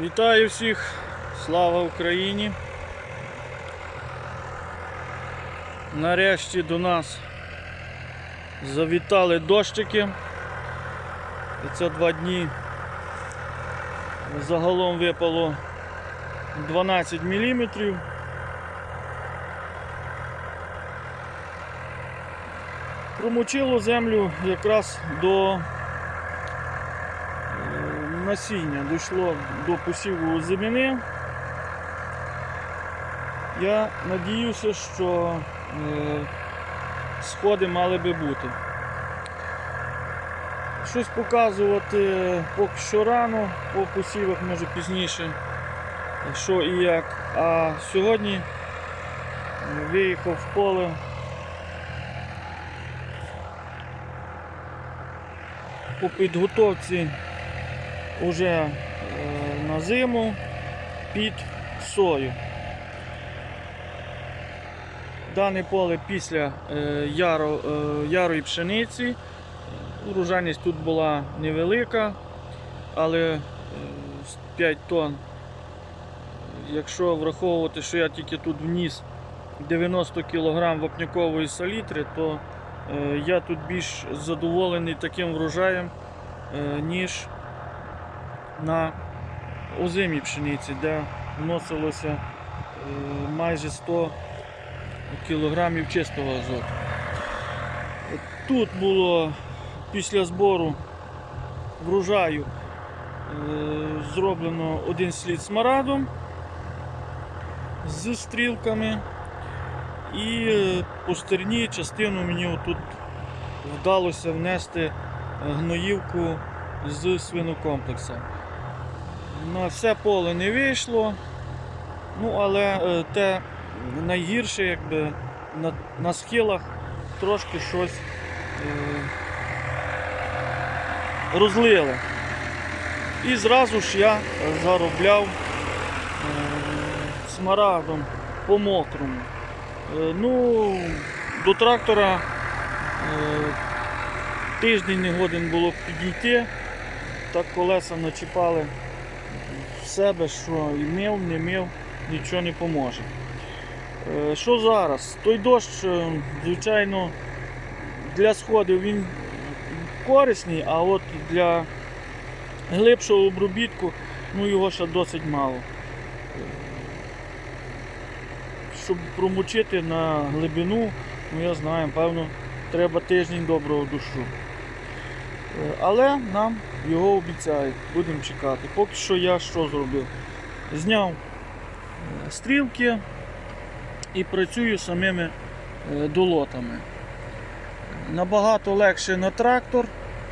Вітаю всіх! Слава Україні! Нарешті до нас завітали дощики. І це два дні загалом випало 12 мм. Промочило землю якраз до насіння, дійшло до посіву землі. Я надіюся, що е, сходи мали би бути. Щось показувати поки що рано, по посівах може пізніше, що і як. А сьогодні виїхав в поле. По підготовці вже е, на зиму під сою. Дане поле після е, яро, е, ярої пшениці. Урожайність тут була невелика, але е, 5 тонн. Якщо враховувати, що я тільки тут вніс 90 кг вапнякової салітри, то я тут більш задоволений таким врожаєм, ніж на озимій пшениці, де вносилося е, майже 100 кілограмів чистого азоту. Тут було після збору врожаю е, зроблено один слід смарадом з стрілками. І е, по частину мені тут вдалося внести гноївку з свинокомплексом. На все поле не вийшло, ну але е, те найгірше, якби на, на схилах трошки щось е, розлили. І зразу ж я заробляв е, смарагдом по мокрому. Е, ну, до трактора е, тиждень не годин було підійти, так колеса начіпали в себе, що і мив, не мив, нічого не поможе. Е, Що зараз? Той дощ, е, звичайно, для сходів він корисний, а от для глибшого обробітку ну, його ще досить мало. Щоб промочити на глибину, ну я знаю, певно, треба тиждень доброго душу. Е, Але нам його обіцяють, будемо чекати. Поки що я що зробив? Зняв е, стрілки і працюю самими е, долотами. Набагато легше на трактор,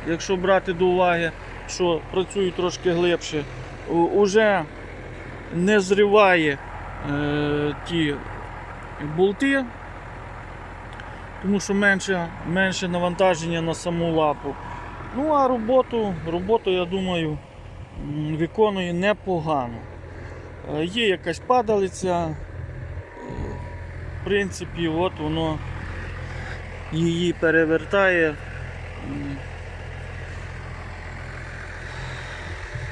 якщо брати до уваги, що працюю трошки глибше, уже не зриває е, ті болти, тому що менше, менше навантаження на саму лапу. Ну а роботу, роботу я думаю, виконую непогано. Е, Є якась падалиця, е, в принципі, от воно її перевертає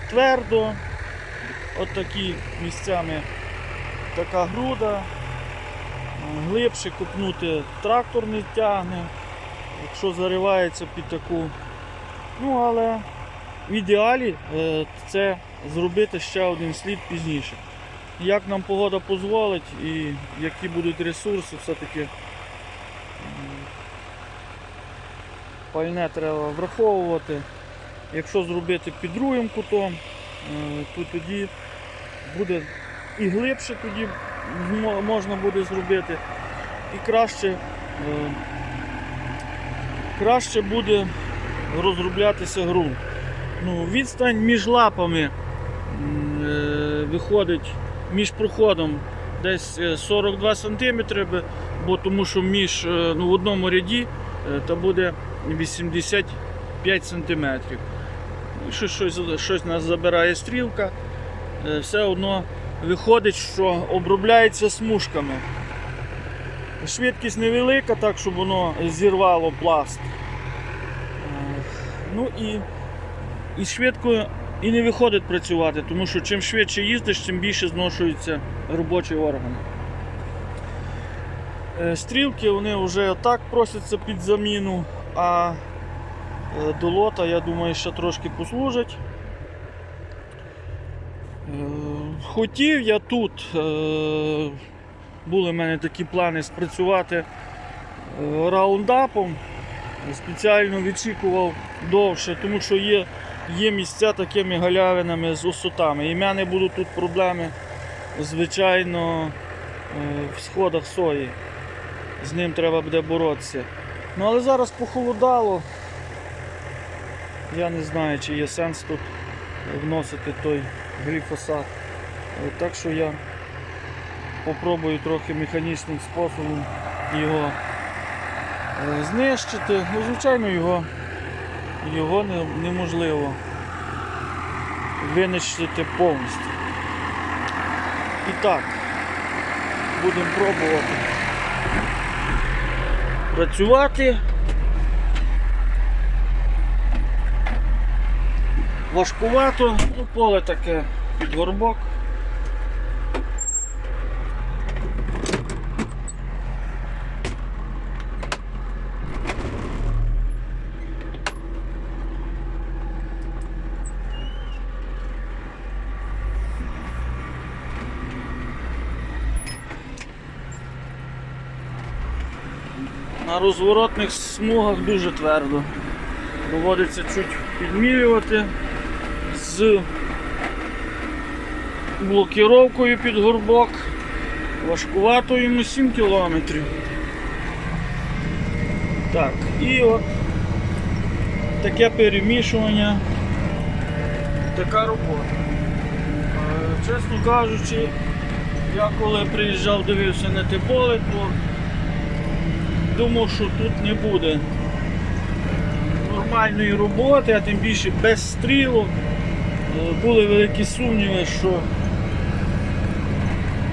твердо, от такі місцями така груда, Е, глибше купнути трактор не тягне, якщо заривається під таку. Ну, але в ідеалі е, це зробити ще один слід пізніше. Як нам погода дозволить і які будуть ресурси, все-таки пальне треба враховувати. Якщо зробити під другим кутом, е, то тоді буде і глибше тоді можна буде зробити, і краще, е, краще буде розроблятися ґрунт. Ну, відстань між лапами е, виходить між проходом десь е, 42 см, бо тому що між, е, ну, в одному ряді е, то буде 85 см. Щось, щось, щось нас забирає стрілка, е, все одно виходить, що обробляється смужками. Швидкість невелика, так щоб воно зірвало пласт. Ну і, і швидко і не виходить працювати, тому що чим швидше їздиш, тим більше зношується робочий орган. Е, Стрілки вони вже так просяться під заміну, а е, до лота, я думаю, ще трошки послужать. Е, Хотів я тут, були в мене такі плани спрацювати раундапом. Спеціально відчікував довше, тому що є, є місця такими галявинами з осотами. І в мене будуть тут проблеми, звичайно, е, в сходах сої. З ним треба буде боротися. Ну але зараз похолодало. Я не знаю, чи є сенс тут вносити той гліфосат. Е, Так що я попробую трохи механічним способом його е, знищити. Ну, звичайно, його, його неможливо винищити повністю. І так, будемо пробувати працювати. Важкувато, ну, поле таке під горбок. На розворотних смугах дуже твердо. Доводиться чуть підмілювати з блокіровкою під горбок. Важкувато йому 7 кілометрів. Так, і от таке перемішування, така робота. Е, Чесно кажучи, я коли приїжджав, дивився на те поле, то думав, що тут не буде нормальної роботи, а тим більше без стрілок. Е, Були великі сумніви, що,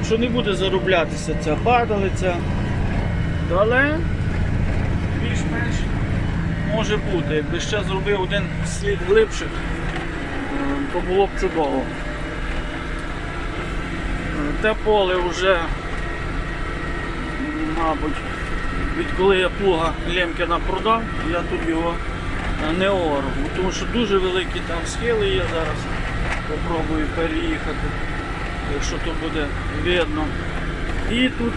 що не буде зароблятися ця падалиця. Але більш-менш може бути. Якби ще зробив один слід глибше, е, то було б чудово. Е, Те поле вже, мабуть, відколи я плуга Лемкіна продав, я тут його е, не ору, тому що дуже великі там схили є зараз. Попробую переїхати, якщо то буде видно. І тут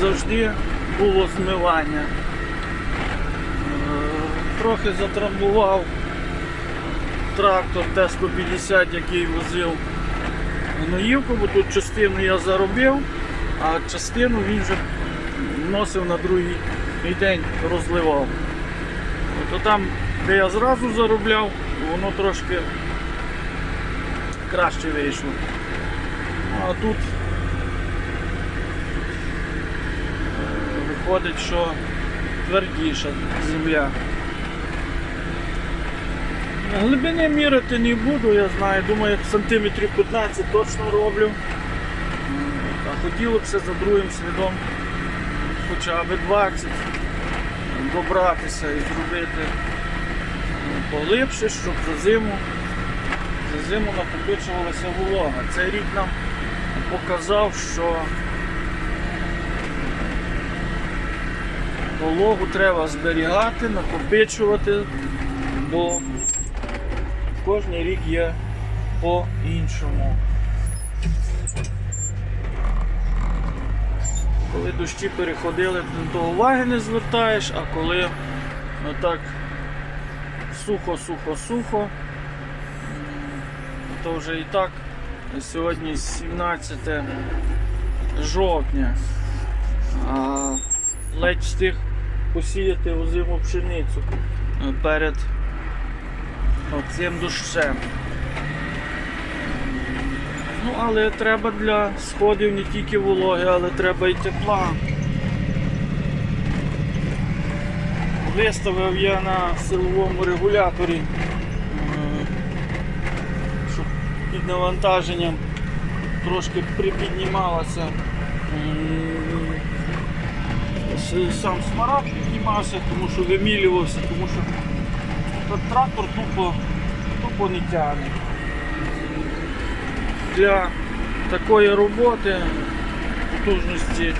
завжди було змивання. Е, Трохи затрамбував трактор Т-150, який возив гноївку, бо тут частину я заробив, а частину він вже носив на другий день, розливав. То там, де я зразу заробляв, воно трошки краще вийшло. А тут е, виходить, що твердіша земля. Глибини міряти не буду, я знаю, думаю, сантиметрів 15 точно роблю. А хотілося за другим слідом хоча б 20 добратися і зробити ну, поглибше, щоб за зиму, за зиму накопичувалася волога. Цей рік нам показав, що вологу треба зберігати, накопичувати, бо кожен рік є по-іншому. Коли дощі переходили, то уваги не звертаєш, а коли ну, так сухо, сухо, сухо, то вже і так сьогодні 17 жовтня. А ледь встиг посіяти озиму пшеницю е, перед цим дощем. Ну, але треба для сходів не тільки вологи, але треба і тепла. Виставив я на силовому регуляторі, щоб під навантаженням трошки припіднімалася. Сам смарад піднімався, тому що вимілювався, тому що трактор тупо, тупо не тягне. Для такої роботи потужності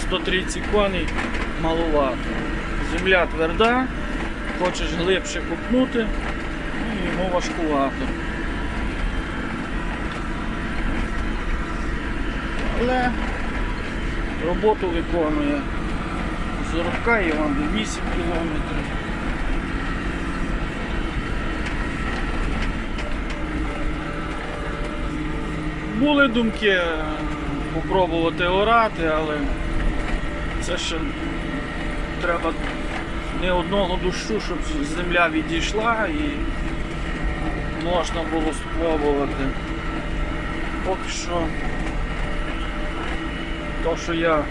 130 коней маловато. Земля тверда, хочеш глибше купнути, ну, йому важкувато. Але роботу виконує. З Оробка є вам до 8 кілометрів. Були думки е, попробувати орати, але це ще треба не одного дощу, щоб земля відійшла і можна було спробувати. Поки що то, що я е,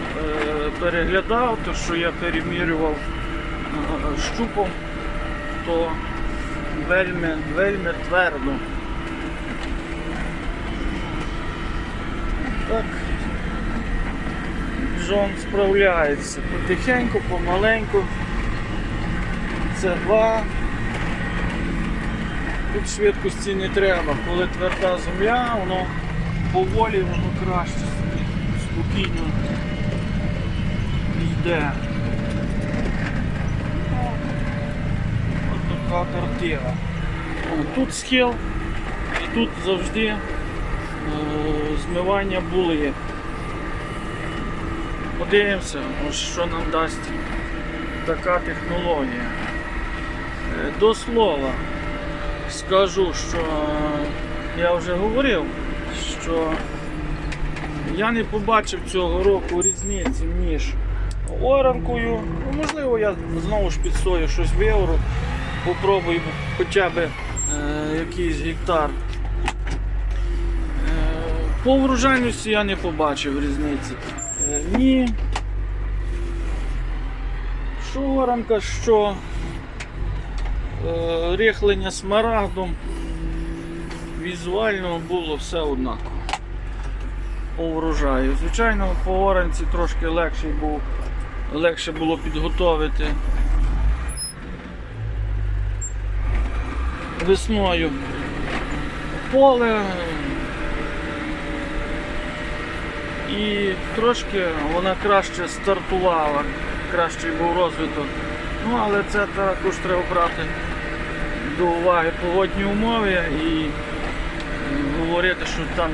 переглядав, то, що я перемірював е, щупом, то вельми, вельми твердо. Так, Джон справляється потихеньку, помаленьку. Це два. Тут швидкості не треба. Коли тверда земля, воно поволі, воно краще собі спокійно йде. От така картина. Тут схил і тут завжди змивання були. Подивимося, що нам дасть така технологія. Е, До слова скажу, що я вже говорив, що я не побачив цього року різниці між оранкою. Ну, можливо, я знову ж під сою щось виору, попробую хоча б е, якийсь гектар. По врожайності я не побачив різниці. Е, ні. Що оранка, що е, рихлення смарагдом. Візуально було все однаково по врожаю. Звичайно, по оранці трошки легше був, легше було підготовити весною поле і трошки вона краще стартувала, кращий був розвиток. Ну, але це також треба брати до уваги погодні умови і говорити, що там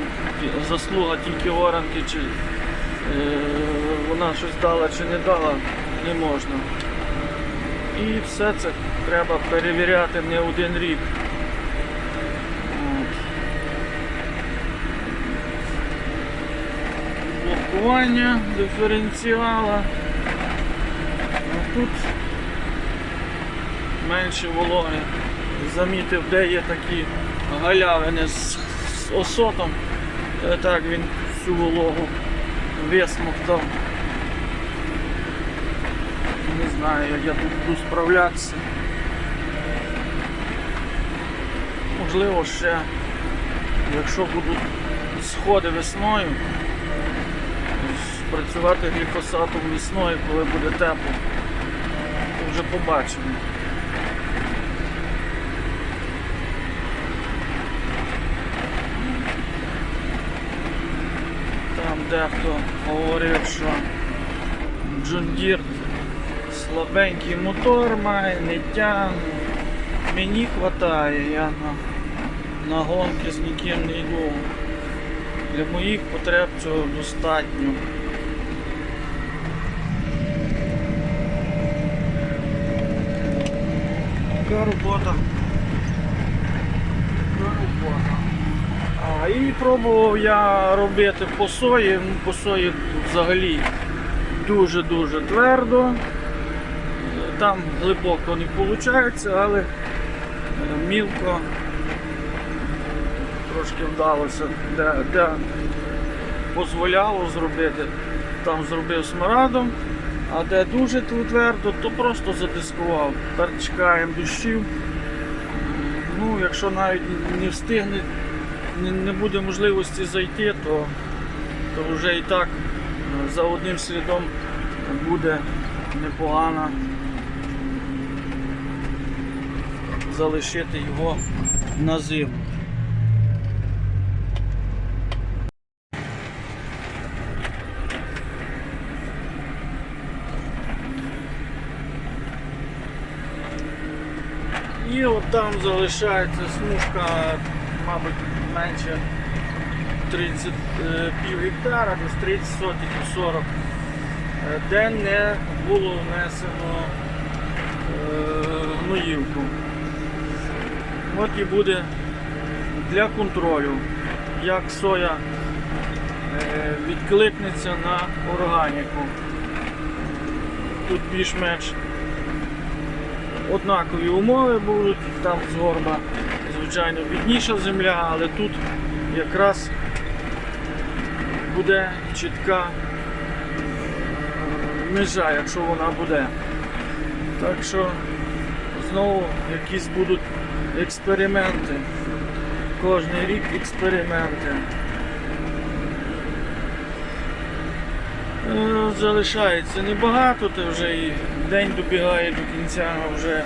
заслуга тільки оранки, чи е, вона щось дала чи не дала, не можна. І все це треба перевіряти не один рік. От. Блокування диференціала. А тут менше вологи. Замітив, де є такі галявини з, з осотом. Е, Так він всю вологу висмоктав. Не знаю, як я тут буду справлятися. Можливо, ще, якщо будуть сходи весною, працювати гліфосатом весною, коли буде тепло, то вже побачимо. Там дехто говорив, що Deere слабенький мотор має, не тягне. Мені вистачає, я на, на гонки з ніким не йду. Для моїх потреб цього достатньо. Така робота. Така робота. А, і пробував я робити по сої. По сої взагалі дуже-дуже твердо. Там глибоко не виходить, але е, мілко трошки вдалося, де, де дозволяло зробити, там зробив смарадом, а де дуже твердо, то просто задискував. Тепер чекаємо дощів. Ну, якщо навіть не встигне, не, буде можливості зайти, то, то вже і так е, за одним слідом буде непогана залишити його на зиму. І от там залишається смужка, мабуть, менше 30 е, пів гектара, десь 30 сотих 40, е, де не було внесено е, гноївку. От і буде для контролю, як соя відкликнеться на органіку. Тут більш-менш однакові умови будуть, там згорба, звичайно, бідніша земля, але тут якраз буде чітка межа, якщо вона буде. Так що знову якісь будуть експерименти. Кожний рік експерименти. Залишається небагато, то вже і день добігає до кінця, а вже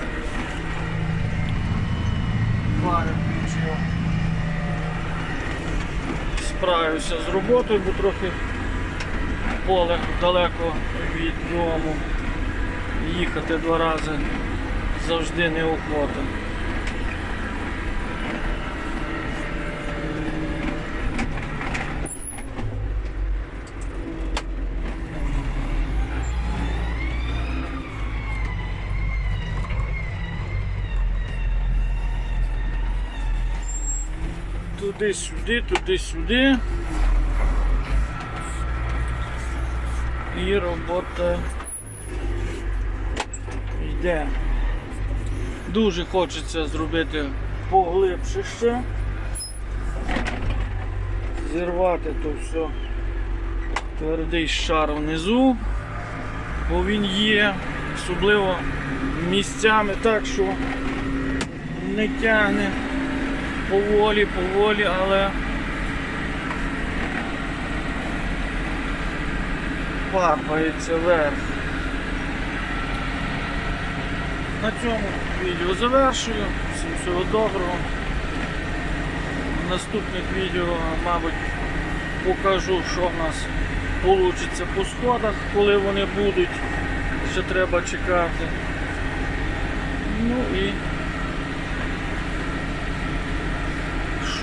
пару включив. Справився з роботою, бо трохи поле далеко від дому. Їхати два рази завжди неохота. Туди-сюди, туди-сюди. І робота йде. Дуже хочеться зробити поглибше ще. Зірвати то все твердий шар внизу, бо він є, особливо місцями так, що не тягне поволі, поволі, але папається вверх. На цьому відео завершую. Всім всього доброго. В наступних відео, мабуть, покажу, що в нас вийде по сходах, коли вони будуть. Ще треба чекати. Ну і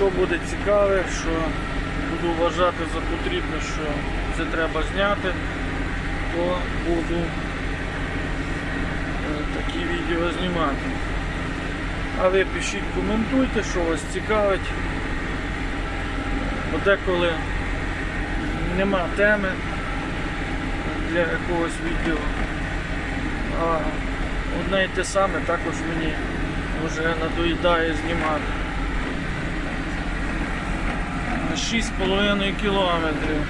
що буде цікаве, що буду вважати за потрібне, що це треба зняти, то буду е, такі відео знімати. А ви пишіть, коментуйте, що вас цікавить. Бо деколи нема теми для якогось відео. А одне і те саме також мені вже надоїдає знімати. 6,5 кілометрів.